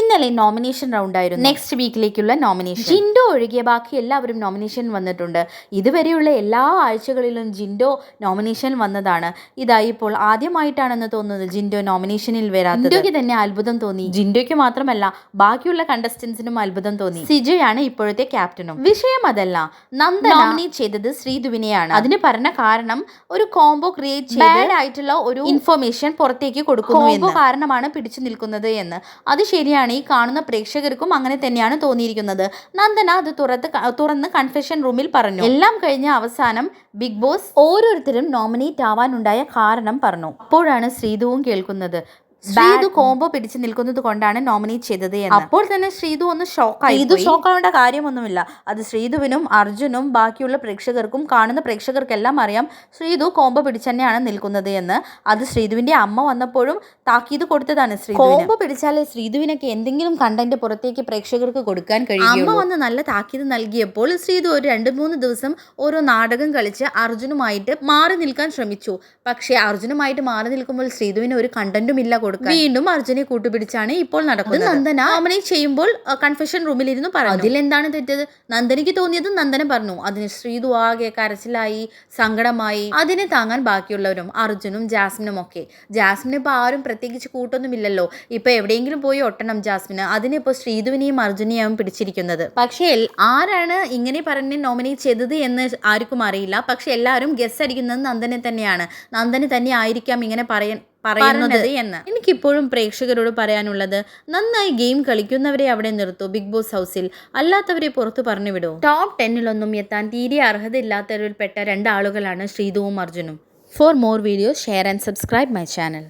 ഇന്ന് ഇന്നലെ nomination round ആയിരുന്നു. നെക്സ്റ്റ് വീക്കിലേക്കുള്ള നോമിനേഷൻ ജിൻഡോ ഒഴികെ ബാക്കി എല്ലാവരും നോമിനേഷൻ വന്നിട്ടുണ്ട്. ഇതുവരെയുള്ള എല്ലാ ആഴ്ചകളിലും ജിൻഡോ നോമിനേഷൻ വന്നതാണ്. ഇതായി ഇപ്പോൾ ആദ്യമായിട്ടാണെന്ന് തോന്നുന്നത് ജിൻഡോ നോമിനേഷനിൽ വരാത്തത്. ജിൻഡോയ്ക്ക് തന്നെ അത്ഭുതം തോന്നി. ജിൻഡോയ്ക്ക് മാത്രമല്ല ബാക്കിയുള്ള കണ്ടസ്റ്റൻസിനും അത്ഭുതം തോന്നി. സിജയാണ് ഇപ്പോഴത്തെ ക്യാപ്റ്റനും വിഷയം അതല്ല നന്ദ നോമിനേറ്റ് ചെയ്തത് ശ്രീധുവിനെയാണ്. അതിന് പറഞ്ഞ കാരണം ഒരു കോംബോ ക്രിയേറ്റ് ചെയ്ത് ആയിട്ടുള്ള ഒരു ഇൻഫർമേഷൻ പുറത്തേക്ക് കൊടുക്കുന്നു കാരണമാണ് പിടിച്ചു നിൽക്കുന്നത് എന്ന്. അത് ശരിയാണ്. ഈ കാണുന്ന പ്രേക്ഷകർക്കും അങ്ങനെ തന്നെയാണ് തോന്നിയിരിക്കുന്നത്. നന്ദന അത് തുറത്ത് തുറന്ന് കൺഫെഷൻ റൂമിൽ പറഞ്ഞു. എല്ലാം കഴിഞ്ഞ അവസാനം ബിഗ് ബോസ് ഓരോരുത്തരും നോമിനേറ്റ് ആവാനുണ്ടായ കാരണം പറഞ്ഞു. അപ്പോഴാണ് ശ്രീധുവും കേൾക്കുന്നത്. ശ്രീധു കോംബോ പിടിച്ചു നിൽക്കുന്നത് കൊണ്ടാണ് നോമിനേറ്റ് ചെയ്തത് അപ്പോൾ തന്നെ ശ്രീതു ഒന്ന് ഷോക്കായി ഇത് ഷോക്കാവേണ്ട കാര്യമൊന്നുമില്ല. അത് ശ്രീതുവിനും അർജുനും ബാക്കിയുള്ള പ്രേക്ഷകർക്കും കാണുന്ന പ്രേക്ഷകർക്കെല്ലാം അറിയാം ശ്രീതു കോംബോ പിടിച്ച് തന്നെയാണ് നിൽക്കുന്നത് എന്ന്. അത് ശ്രീതുവിന്റെ അമ്മ വന്നപ്പോഴും താക്കീത് കൊടുത്തതാണ് ശ്രീ കോംബോ പിടിച്ചാലേ ശ്രീതുവിനൊക്കെ എന്തെങ്കിലും കണ്ടന്റ് പുറത്തേക്ക് പ്രേക്ഷകർക്ക് കൊടുക്കാൻ കഴിയും അമ്മ വന്ന് നല്ല താക്കീത് നൽകിയപ്പോൾ ശ്രീതു ഒരു രണ്ട് മൂന്ന് ദിവസം ഓരോ നാടകം കളിച്ച് അർജുനുമായിട്ട് മാറി നിൽക്കാൻ ശ്രമിച്ചു. പക്ഷേ അർജുനുമായിട്ട് മാറി നിൽക്കുമ്പോൾ ശ്രീതുവിന് ഒരു കണ്ടന്റും ഇല്ല കൊടുക്കാൻ. വീണ്ടും അർജുനെ കൂട്ടുപിടിച്ചാണ് ഇപ്പോൾ നടക്കുന്നത്. നന്ദന അമനെ ചെയ്യുമ്പോൾ കൺഫെഷൻ റൂമിൽ ഇരുന്ന് പറഞ്ഞു. അതിലെന്താണ് തെറ്റത്? നന്ദനയ്ക്ക് തോന്നിയത് നന്ദന പറഞ്ഞു. അതിന് ശ്രീതു ആകെ കരച്ചിലായി സങ്കടമായി. അതിനെ താങ്ങാൻ ബാക്കിയുള്ളവരും അർജുനും ജാസ്മിനും ഒക്കെ. ജാസ്മിന് ഇപ്പോൾ ആരും പ്രത്യേകിച്ച് കൂട്ടൊന്നുമില്ലല്ലോ. ഇപ്പൊ എവിടെയെങ്കിലും പോയി ഒട്ടണം ജാസ്മിന്. അതിനിപ്പോൾ ശ്രീധുവിനെയും അർജുനെയും പിടിച്ചിരിക്കുന്നത്. പക്ഷേ ആരാണ് ഇങ്ങനെ പറഞ്ഞ് നോമിനേറ്റ് ചെയ്തത് എന്ന് ആർക്കും അറിയില്ല. പക്ഷെ എല്ലാവരും ഗസ് അടിക്കുന്നത് നന്ദനെ തന്നെയാണ്. നന്ദനെ തന്നെ ആയിരിക്കാം ഇങ്ങനെ പറയാൻ പറയുന്നത് എന്ന്. എനിക്കിപ്പോഴും പ്രേക്ഷകരോട് പറയാനുള്ളത് നന്നായി ഗെയിം കളിക്കുന്നവരെ അവിടെ നിർത്തൂ ബിഗ് ബോസ് ഹൗസിൽ. അല്ലാത്തവരെ പുറത്തു പറഞ്ഞു വിടൂ. ടോപ്പ് ടെന്നിലൊന്നും എത്താൻ തീരെ അർഹതയില്ലാത്തവരിൽപ്പെട്ട രണ്ടാളുകളാണ് ശ്രീധുവും അർജുനും. For more videos share and subscribe my channel